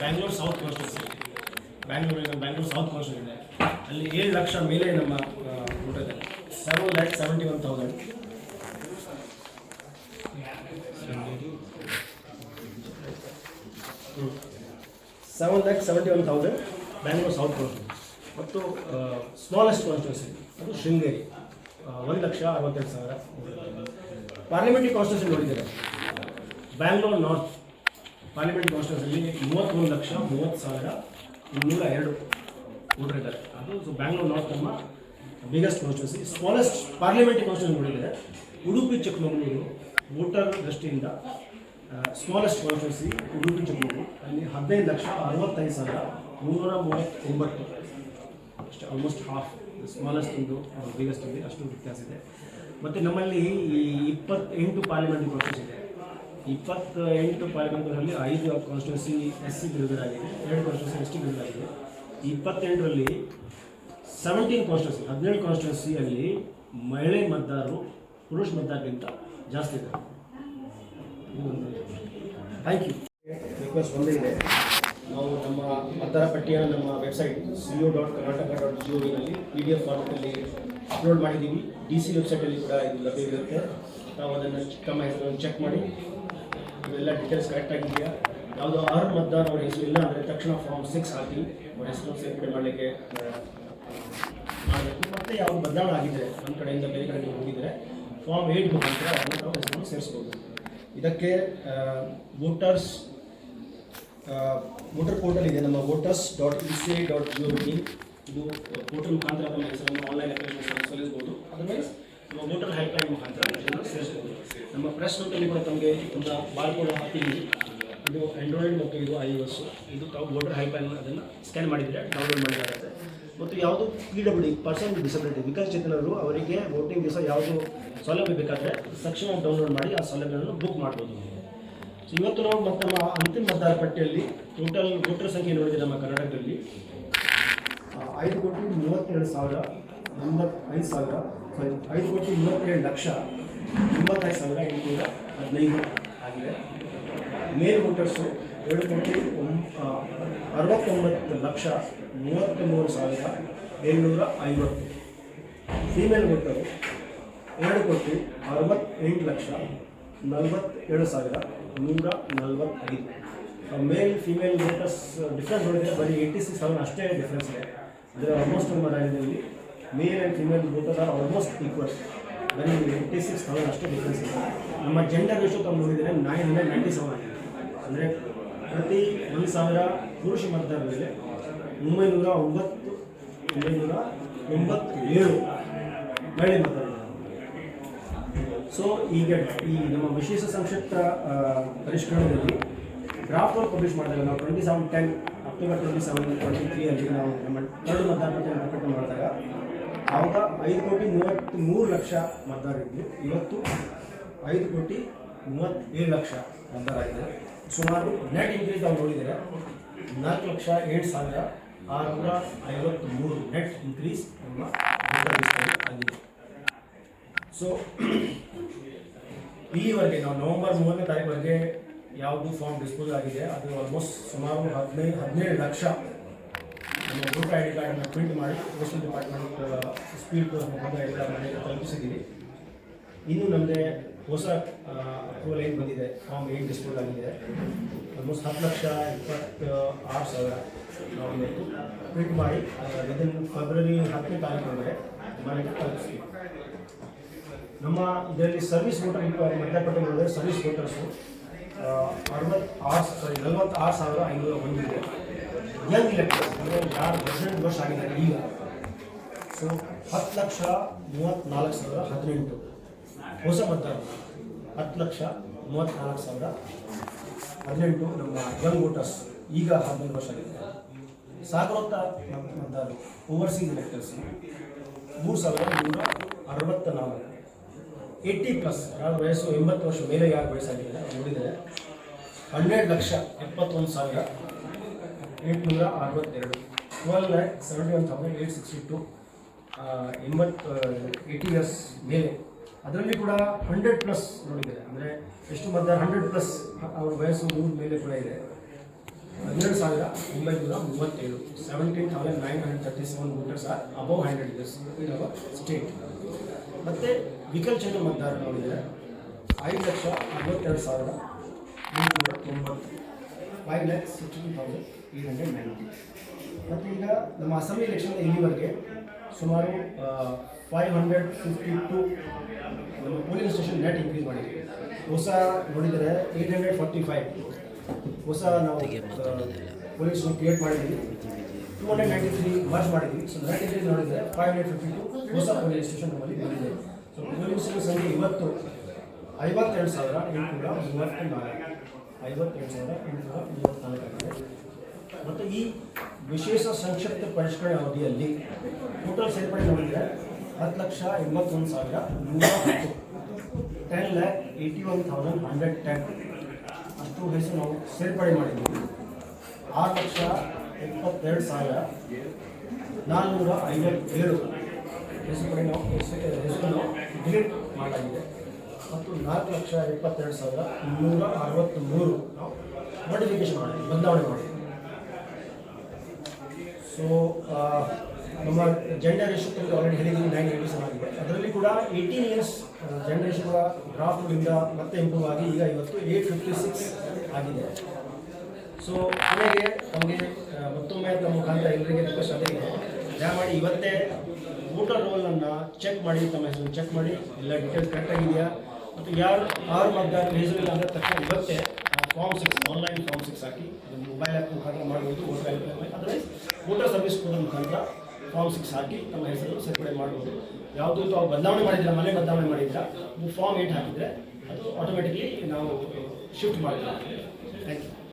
Bangalore south constituency ಬ್ಯಾಂಗ್ಳೂರಿನ Bangalore south constituency ಇದೆ ಅಲ್ಲಿ ಏಳು ಲಕ್ಷ ಮೇಲೆ ನಮ್ಮ ಇದೆ. Seven lakh seventy one thousand seven lakh seventy one thousand Bangalore south constituency ಮತ್ತು ಸ್ಮಾಲೆಸ್ಟ್ ಕಾನ್ಸ್ಟಿಟ್ಯೂನ್ಸಿ ಅದು ಶೃಂಗೇರಿ. ಒಂದು ಲಕ್ಷ ಅರವತ್ತೆರಡು ಸಾವಿರ. ಪಾರ್ಲಿಮೆಂಟ್ರಿ ಕಾನ್ಸ್ಟಿಟ್ಯೂನ್ಸಿ ನೋಡಿದ್ದಾರೆ? ಬ್ಯಾಂಗ್ಳೂರ್ ನಾರ್ತ್ ಪಾರ್ಲಿಮೆಂಟ್ ಕಾನ್ಸ್ಟಿಟ್ಯೂನ್ಸಿಯಲ್ಲಿ ಮೂವತ್ತೊಂದು ಲಕ್ಷ, ಮೂವತ್ತು ಸಾವಿರ, ಇನ್ನೂರ ಎರಡು ವೋಟರ್ ಅದು ಸೊ ಬ್ಯಾಂಗ್ಳೂರ್ ನಾರ್ತ್ ನಮ್ಮ biggest constituency smallest parliament constituency ನೋಡಿದರೆ, ಉಡುಪಿ, ಚಿಕ್ಕಮಗಳೂರು ವೋಟರ್ ದೃಷ್ಟಿಯಿಂದ ಸ್ಮಾಲೆಸ್ಟ್ ಕಾನ್ಸ್ಟಿಟ್ಯೂನ್ಸಿ ಉಡುಪಿ, ಚಿಕ್ಕಮಗಳೂರು. ಅಲ್ಲಿ ಹದಿನೈದು ಲಕ್ಷ ಅರವತ್ತೈದು ಸಾವಿರ ಮುನ್ನೂರ ಮೂವತ್ತೊಂಬತ್ತು. ಅಷ್ಟು ಆಲ್ಮೋಸ್ಟ್ ಹಾಫ್ ಸ್ಮಾಲೆಸ್ಟ್ ಒಂದು ಬಿಗ್ಗೆಸ್ಟ್ ಅಷ್ಟು ವ್ಯತ್ಯಾಸ ಇದೆ. ಮತ್ತು ನಮ್ಮಲ್ಲಿ ಈ ಇಪ್ಪತ್ತೆಂಟು ಪಾರ್ಲಿಮೆಂಟ್ ಕಾನ್ಸ್ಟಿಟ್ಯೂನ್ಸಿ ಇದೆ. ಇಪ್ಪತ್ತೆಂಟು ಪಾರ್ಲಿಮೆಂಟ್ಗಳಲ್ಲಿ ಐದು ಕಾನ್ಸ್ಟಿಟ್ಯೂನ್ಸಿ ಎಸ್ ಸಿ ಬಿಡುಗಡಾಗಿದೆ ಎರಡು ಕಾನ್ಸ್ಟಿಟ್ಯೂನ್ಸಿ ಎಸ್ ಟಿ ಬಿಡುಗಡಾಗಿದೆ ಇಪ್ಪತ್ತೆಂಟರಲ್ಲಿ ಸೆವೆಂಟೀನ್ ಕಾನ್ಸ್ಟಿಟ್ಯೂನ್ಸಿ ಹದಿನೇಳು ಕಾನ್ಸ್ಟಿಟ್ಯೂನ್ಸಿಯಲ್ಲಿ ಮಹಿಳೆ ಮತದಾರರು ಪುರುಷ ಮತದಾರರಿಗಿಂತ ಜಾಸ್ತಿ ಇದ್ದಾರೆ. ಥ್ಯಾಂಕ್ ಯು ರಿಕ್ವೆಸ್ಟ್ ಒಂದೇ ಇದೆ. ನಾವು ನಮ್ಮ ಮತದಾರ ಪಟ್ಟಿಯನ್ನು ನಮ್ಮ website C U dot Karnataka dot G O ವಿನಲ್ಲಿ P D F ಫಾರ್ಮೆಟಲ್ಲಿ ಅಪ್ಲೋಡ್ ಮಾಡಿದ್ದೀವಿ. ಡಿ ಸಿ ವೆಬ್ಸೈಟಲ್ಲಿ ಕೂಡ ಇದು ಲಭ್ಯವಿರುತ್ತೆ. ನಾವು ಅದನ್ನು ತಮ್ಮ ಹೆಸರನ್ನು ಚೆಕ್ ಮಾಡಿ. ಇವೆಲ್ಲ ಡೀಟೇಲ್ಸ್ ಕರೆಕ್ಟ್ ಆಗಿದೆಯಾ? ಯಾವುದೋ ಅರ್ಹ ಮತದಾರ ಅವರ ಹೆಸರು ಇಲ್ಲ ಅಂದರೆ ತಕ್ಷಣ ಫಾರ್ಮ್ ಸಿಕ್ಸ್ ಹಾಕಿ ಅವರ ಹೆಸರು ಸೇರ್ಪಡೆ ಮಾಡಲಿಕ್ಕೆ ಮಾಡಬೇಕು. ಮತ್ತು ಯಾವ ಬದಲಾವಣೆ ಆಗಿದ್ದರೆ ನಮ್ಮ ಕಡೆಯಿಂದ ಬೇರೆ ಕಡೆಗೆ ಹೋಗಿದರೆ ಫಾರ್ಮ್ ಏಟ್ ಮುಖಾಂತರ ಅವರು ನಾವು ಹೆಸರನ್ನು ಸೇರಿಸ್ಬೋದು. ಇದಕ್ಕೆ ವೋಟರ್ಸ್ ವೋಟರ್ ಪೋರ್ಟಲ್ ಇದೆ. ನಮ್ಮ voters dot E C I dot G O ಇದು ಪೋರ್ಟಲ್ ಮುಖಾಂತರ ನಮ್ಮ ಹೆಸರನ್ನು ಆನ್ಲೈನ್ ಅಪ್ಲಿಕೇಶನ್ ಸಲ್ಲಿಸ್ಬೋದು. ಅದರ್ವೈಸ್ ನಮ್ಮ ವೋಟರ್ ಹೆಲ್ಪ್ಲೈನ್ ಮುಖಾಂತರ ಸೇರಿಸ್ಬೋದು ನಮ್ಮ ಪ್ರೆಸ್ ನೋಟಲ್ಲಿ ಕೂಡ ತಮಗೆ ಒಂದು ಬಾರ್ ಕೋಡ್ ಹಾಕಿದ್ದೀವಿ. ಇದು ಆಂಡ್ರಾಯ್ಡ್ ಮತ್ತು ಇದು ಐ ಎಸ್ ಇದು ತಾವು ವೋಟರ್ ಹೆಲ್ಪ್ಲೈನ್ ಅದನ್ನು ಸ್ಕ್ಯಾನ್ ಮಾಡಿದರೆ ಡೌನ್ಲೋಡ್ ಮಾಡಬೇಕಾಗುತ್ತೆ ಮತ್ತು ಯಾವುದು P W D person disability ವಿಕಲಚೇತನರು ಅವರಿಗೆ ವೋಟಿಂಗ್ ದಿವಸ ಯಾವುದು ಸೌಲಭ್ಯ ಬೇಕಾದರೆ ತಕ್ಷಣ ಡೌನ್ಲೋಡ್ ಮಾಡಿ ಆ ಸೌಲಭ್ಯವನ್ನು ಬುಕ್ ಮಾಡ್ಬೋದು. ಇವತ್ತು ನಾವು ಮತ್ತು ನಮ್ಮ ಅಂತಿಮ ಮತದಾರ ಪಟ್ಟಿಯಲ್ಲಿ ಟೋಟಲ್ ವೋಟರ್ ಸಂಖ್ಯೆ ನೋಡಿದೆ ನಮ್ಮ ಕರ್ನಾಟಕದಲ್ಲಿ ಐದು ಕೋಟಿ ಮೂವತ್ತೆರಡು ಸಾವಿರ ಎಂಬತ್ತೈದು ಸಾವಿರ ಐದು ಕೋಟಿ ಮೂವತ್ತೆರಡು ಲಕ್ಷ ಎಂಬತ್ತೈದು ಸಾವಿರ ಎಂಟುನೂರ ಹದಿನೈದು ಆಗಿದೆ. ಮೇಲ್ ವೋಟರ್ಸು ಎರಡು ಕೋಟಿ ಅರವತ್ತೊಂಬತ್ತು ಲಕ್ಷ ಮೂವತ್ತ್ಮೂರು ಸಾವಿರ ಏಳ್ನೂರ ಐವತ್ತು. ಫೀಮೇಲ್ ವೋಟರು ಎರಡು ಕೋಟಿ ಅರವತ್ತೆಂಟು ಲಕ್ಷ ನಲವತ್ತೇಳು ಸಾವಿರ ನೂರ ನಲವತ್ತೈದು. ಮೇಲ್ ಫೀಮೇಲ್ ವೋಟರ್ಸ್ ಡಿಫ್ರೆನ್ಸ್ ನೋಡಿದರೆ ಬರೀ ಏಯ್ಟಿ ಸಿಕ್ಸ್ ಸಾವಿರ ಅಷ್ಟೇ ಡಿಫ್ರೆನ್ಸ್ ಇದೆ. ಅಂದರೆ ಆಲ್ಮೋಸ್ಟ್ ನಮ್ಮ ರಾಜ್ಯದಲ್ಲಿ male and female voters are almost equal ಬರೀ ಏಯ್ಟಿ ಸಿಕ್ಸ್ ತೌಸಂಡ್ ಅಷ್ಟೇ ಡಿಫ್ರೆನ್ಸ್ ಇದೆ. ನಮ್ಮ ಜೆಂಡರ್ ಎಷ್ಟು ತಮ್ಮ ನೋಡಿದರೆ ನೈನ್ ಹಂಡ್ರೆಡ್ ನೈಂಟಿ ಸೆವೆನ್ ಆಗಿದೆ. ಅಂದರೆ ಪ್ರತಿ ಒಂದು ಸಾವಿರ ಪುರುಷ ಮತದಾರರ ಮೇಲೆ ಒಂಬೈನೂರ ಒಂಬತ್ತು, ಒಂಬೈನೂರ ಎಂಬತ್ತೇಳು ಮಹಿಳೆ ಮತದಾರರು. ಸೊ ಈಗ ಈ ನಮ್ಮ ವಿಶೇಷ ಸಂಕ್ಷಿಪ್ತ ಪರಿಷ್ಕರಣದಲ್ಲಿ ಡ್ರಾಫ್ಟ್ ವರ್ಕ್ ಪಬ್ಲಿಷ್ ಮಾಡಿದಾಗ ನಾವು twenty seven ten October twenty seven twenty ತ್ರೀಯಲ್ಲಿ ನಾವು ನಮ್ಮ ಎರಡು ಮತದಾರ ಪಟ್ಟಿಯನ್ನು ಪ್ರಕಟಣೆ ಮಾಡಿದಾಗ ಆವಾಗ ಐದು ಕೋಟಿ ಮೂವತ್ತ್ ಮೂರು ಲಕ್ಷ ಮತದಾರರಿದ್ದು ಇವತ್ತು ಐದು ಕೋಟಿ ಮೂವತ್ತೇಳು ಲಕ್ಷ ಮತದಾರರಾಗಿದೆ ಸುಮಾರು ನೆಟ್ ಇನ್ಕ್ರೀಸ್ ಅವ್ರು ನೋಡಿದರೆ ನಾಲ್ಕು ಲಕ್ಷ ಏಳು ಸಾವಿರ ಆರುನೂರ ಐವತ್ತ್ಮೂರು ನೆಟ್ ಇನ್ಕ್ರೀಸ್ ನಮ್ಮ ಆಗಿದೆ. ಸೊ ಇಲ್ಲಿವರೆಗೆ ನಾವು ನವೆಂಬರ್ ಮೂವತ್ತನೇ ತಾರೀಕುವರೆಗೆ ಯಾವುದು ಫಾರ್ಮ್ ಡಿಸ್ಪೋಸ್ ಆಗಿದೆ, ಅದು ಆಲ್ಮೋಸ್ಟ್ ಸುಮಾರು ಹದಿನೈದು, ಹದಿನೇಳು ಲಕ್ಷ ನಮ್ಮ ವೋಟರ್ ಐ ಡಿ ಕಾರ್ಡನ್ನು ಪ್ರಿಂಟ್ ಮಾಡಿ ಪೋಸ್ಟಲ್ ಡಿಪಾರ್ಟ್ಮೆಂಟ್ ಸ್ಪೀಡ್ ಮುಖಾಂತರ ಎಲ್ಲ ಮನೆಗೆ ತಲುಪಿಸಿದ್ದೀವಿ. ಇನ್ನು ನಮಗೆ ಹೊಸ ಅಪ್ರೂವಲ್ ಏನು ಬಂದಿದೆ? ಫಾರ್ಮ್ ಏನು ಡಿಸ್ಪೋಸ್ ಆಗಿದೆ? ಆಲ್ಮೋಸ್ಟ್ ಹತ್ತು ಲಕ್ಷ ಇಪ್ಪತ್ತು, ಆರು ಸಾವಿರ ನಾವು ಪ್ರಿಂಟ್ ಮಾಡಿ ವಿದಿನ್ ಫೆಬ್ರವರಿ ಹತ್ತನೇ ತಾರೀಕಿನೊಳಗೆ ಮನೆಗೆ ತಲುಪಿಸ್ತೀವಿ ನಮ್ಮ ಇದರಲ್ಲಿ ಸರ್ವಿಸ್ ವೋಟರ್ ಮತಪಟ್ಟಿ ನೋಡಿದ್ರೆ ಸರ್ವಿಸ್ ವೋಟರ್ಸು ಅರವತ್ತು ಆರು ಸಾರಿ ನಲವತ್ತಾರು ಸಾವಿರ ಐನೂರ ಒಂದಿದೆ ಯಂಗ್ ಇಲೆಕ್ಟರ್ಸ್ ಅಂದರೆ ಯಾರು ಹದಿನೆಂಟು. ವರ್ಷ ಆಗಿದ್ದಾರೆ ಈಗ ಸೊ ಹತ್ತು ಲಕ್ಷ ಮೂವತ್ತ್ನಾಲ್ಕು ಸಾವಿರ ಹದಿನೆಂಟು ಹೊಸ ಮತದಾರರು ಹತ್ತು ಲಕ್ಷ ಮೂವತ್ತ್ನಾಲ್ಕು ಸಾವಿರ ಹದಿನೆಂಟು ನಮ್ಮ ಯಂಗ್ ವೋಟರ್ಸ್ ಈಗ ಹದಿನೈದು ವರ್ಷ ಆಗಿದೆ. ಸಾಗರೋತ್ತ ಮತದಾರರು ಓವರ್ಸೀಸ್ ಎಲೆಕ್ಟರ್ಸ್ ಮೂರು ಸಾವಿರದ ನೂರ ಅರವತ್ತ ನಾಲ್ಕು ಏಯ್ಟಿ ಪ್ಲಸ್ ಯಾರು ವಯಸ್ಸು ಎಂಬತ್ತು ವರ್ಷ ಮೇಲೆ ಯಾರು ವಯಸ್ಸಾಗಿಲ್ಲ ನೋಡಿದರೆ ಹನ್ನೆರಡು ಲಕ್ಷ ಎಪ್ಪತ್ತೊಂದು ಸಾವಿರ ಎಂಟುನೂರ ಅರವತ್ತೆರಡು twelve lakh seventy one thousand eight sixty two ಎಂಬತ್ತು ಏಯ್ಟಿ ಇಯರ್ಸ್ ಮೇಲೆ. ಅದರಲ್ಲಿ ಕೂಡ ಹಂಡ್ರೆಡ್ ಪ್ಲಸ್ ನೋಡಿದ್ದಾರೆ ಅಂದರೆ ಎಷ್ಟು ಮತ ಹಂಡ್ರೆಡ್ ಪ್ಲಸ್ ಅವ್ರ ವಯಸ್ಸು ನೂರು ಮೇಲೆ ಕೂಡ ಇದೆ. ಹನ್ನೆರಡು ಸಾವಿರ ಒಂಬೈನೂರ ಮೂವತ್ತೇಳು. Seventeen thousand nine hundred thirty seven voters are above hundred years in our state ಮತ್ತು ಚಂದ್ರ ಮತದಾರ ನೋಡಿದರೆ ಐದು ಲಕ್ಷ ಅರವತ್ತೆರಡು ಸಾವಿರ ಎಂಟುನೂರ ತೊಂಬತ್ತು five lakh sixteen thousand eight hundred ninety ಮತ್ತು ಈಗ ನಮ್ಮ ಅಸೆಂಬ್ಲಿ ಎಲೆಕ್ಷನ್ ಇಲ್ಲಿವರೆಗೆ ಸುಮಾರು ಫೈವ್ ಹಂಡ್ರೆಡ್ ಫಿಫ್ಟಿ ಟು ನಮ್ಮ ಪೋಲಿಂಗ್ ಸ್ಟೇಷನ್ ನೆಟ್ ಇನ್ಕ್ರೀಸ್ ಮಾಡಿದ್ವಿ. ಹೊಸ ನೋಡಿದರೆ ಏಯ್ಟ್ ಹಂಡ್ರೆಡ್ ಫಾರ್ಟಿ ಫೈವ್ ಹೊಸ ನಾವು ಪೋಲಿಂಗ್ ಸ್ಟೇಷನ್ ಕ್ರಿಯೇಟ್ ಮಾಡಿದ್ವಿ. Two hundred ninety three merge ಮಾಡಿದ್ವಿ. ಸೊ ನೈಂಟಿ ತ್ರೀ ನೋಡಿದರೆ ಫೈವ್ ಹಂಡ್ರೆಡ್ ಫಿಫ್ಟಿ ಟು ಹೊಸ ಪೋಲಿಂಗ್ ಸ್ಟೇಷನ್ ನಮ್ಮಲ್ಲಿ ಬಂದಿದೆ. ಸೊ ಪೋಲಿಂಗ್ ಸ್ಟೇಷನ್ ಸಂಖ್ಯೆ ಇವತ್ತು ಐವತ್ತೆರಡು ಸಾವಿರ ಎಂಟುನೂರ ಮೂವತ್ತು ನಾಲ್ಕು ಐವತ್ತೆರಡು ಸಾವಿರ ಎಂಟುನೂರ ಮೂವತ್ತ್ನಾಲ್ಕು ಆಗಿದೆ ಮತ್ತು ಈ ವಿಶೇಷ ಸಂಕ್ಷಿಪ್ತ ಪರಿಷ್ಕರಣೆ ಅವಧಿಯಲ್ಲಿ ಟೋಟಲ್ ಸೇರ್ಪಡೆ ನೋಡಿದರೆ ಹತ್ತು ಲಕ್ಷ ಎಂಬತ್ತೊಂದು ಸಾವಿರ ನೂರ ಹತ್ತು. Ten lakh eighty one thousand hundred ten ಅಷ್ಟು ಹೆಸರು ನಾವು ಸೇರ್ಪಡೆ ಮಾಡಿದ್ದೀವಿ. ಆರು ಲಕ್ಷ ಎಪ್ಪತ್ತೆರಡು ಸಾವಿರ ನಾನ್ನೂರ ಐವತ್ತೇಳು. ಹೆಸರು ನಾವು, ಹೆಸರು ಡಿಲೀಟ್ ಮಾಡಲಾಗಿದೆ ಮತ್ತು ನಾಲ್ಕು ಲಕ್ಷ ಇಪ್ಪತ್ತೆರಡು ಸಾವಿರದ ಇನ್ನೂರ ಅರವತ್ತ್ಮೂರು ಮೂರು ನೋಟಿಫಿಕೇಶನ್ ಮಾಡಿ, ಬದಲಾವಣೆ ಮಾಡಿ. ಸೊ ನಮ್ಮ ಜೆಂಡರ್ ರೇಷನ್ ಆಲ್ರೆಡಿ ಹೇಳಿದ್ದೀನಿ ನೈನ್ ಎಡಿಷನ್ ಆಗಿದೆ. ಅದರಲ್ಲಿ ಕೂಡ ಏಯ್ಟೀನ್ ಇಯರ್ಸ್ ಜೆಂಡರ್ ರೇಷನ್ ಕೂಡ ಡ್ರಾಫ್ಟ್ಗಳಿಂದ ಮತ್ತೆ ಇಂಪ್ರೂವ್ ಆಗಿ ಈಗ ಇವತ್ತು ಏಯ್ಟ್ ಫಿಫ್ಟಿ ಸಿಕ್ಸ್ ಆಗಿದೆ. ಸೊ ಕೊನೆಗೆ ನಮಗೆ ಮತ್ತೊಮ್ಮೆ ನಮ್ಮ ಮುಖಾಂತರ ಎಲ್ಲರಿಗೆ ರಿಕ್ವೆಸ್ಟ್ ಅದೇ ಇದೆ. ದಯಮಾಡಿ ಇವತ್ತೇ ವೋಟರ್ ರೋಲನ್ನು ಚೆಕ್ ಮಾಡಿ, ತಮ್ಮ ಹೆಸರು ಚೆಕ್ ಮಾಡಿ. ಎಲ್ಲ ಡೀಟೇಲ್ಸ್ ಕರೆಕ್ಟಾಗಿದೆಯಾ ಮತ್ತು ಯಾರು ಆರು ಮತದಾರರು ಹೆಸರಿಲ್ಲ ಅಂದ ತಕ್ಷಣ ಇವತ್ತೇ form six online form six ಹಾಕಿ ಅದನ್ನು ಮೊಬೈಲ್ ಆ್ಯಪ್ ಮುಖಾಂತರ ಮಾಡ್ಬೋದು voter app otherwise voter service code ಮುಖಾಂತರ ಫಾರ್ಮ್ ಸಿಕ್ಸ್ ಹಾಕಿ ತಮ್ಮ ಹೆಸರು ಸೇರ್ಪಡೆ ಮಾಡ್ಬೋದು. ಯಾವುದು ತಾವು ಬದಲಾವಣೆ ಮಾಡಿದ್ರೆ ಮನೆ ಬದಲಾವಣೆ ಮಾಡಿದ್ರೆ ನೀವು ಫಾರ್ಮ್ ಏಟ್ ಹಾಕಿದರೆ ಅದು ಆಟೋಮೆಟಿಕ್ಲಿ ನಾವು ಶಿಫ್ಟ್ ಮಾಡ್ತೀವಿ. Thank you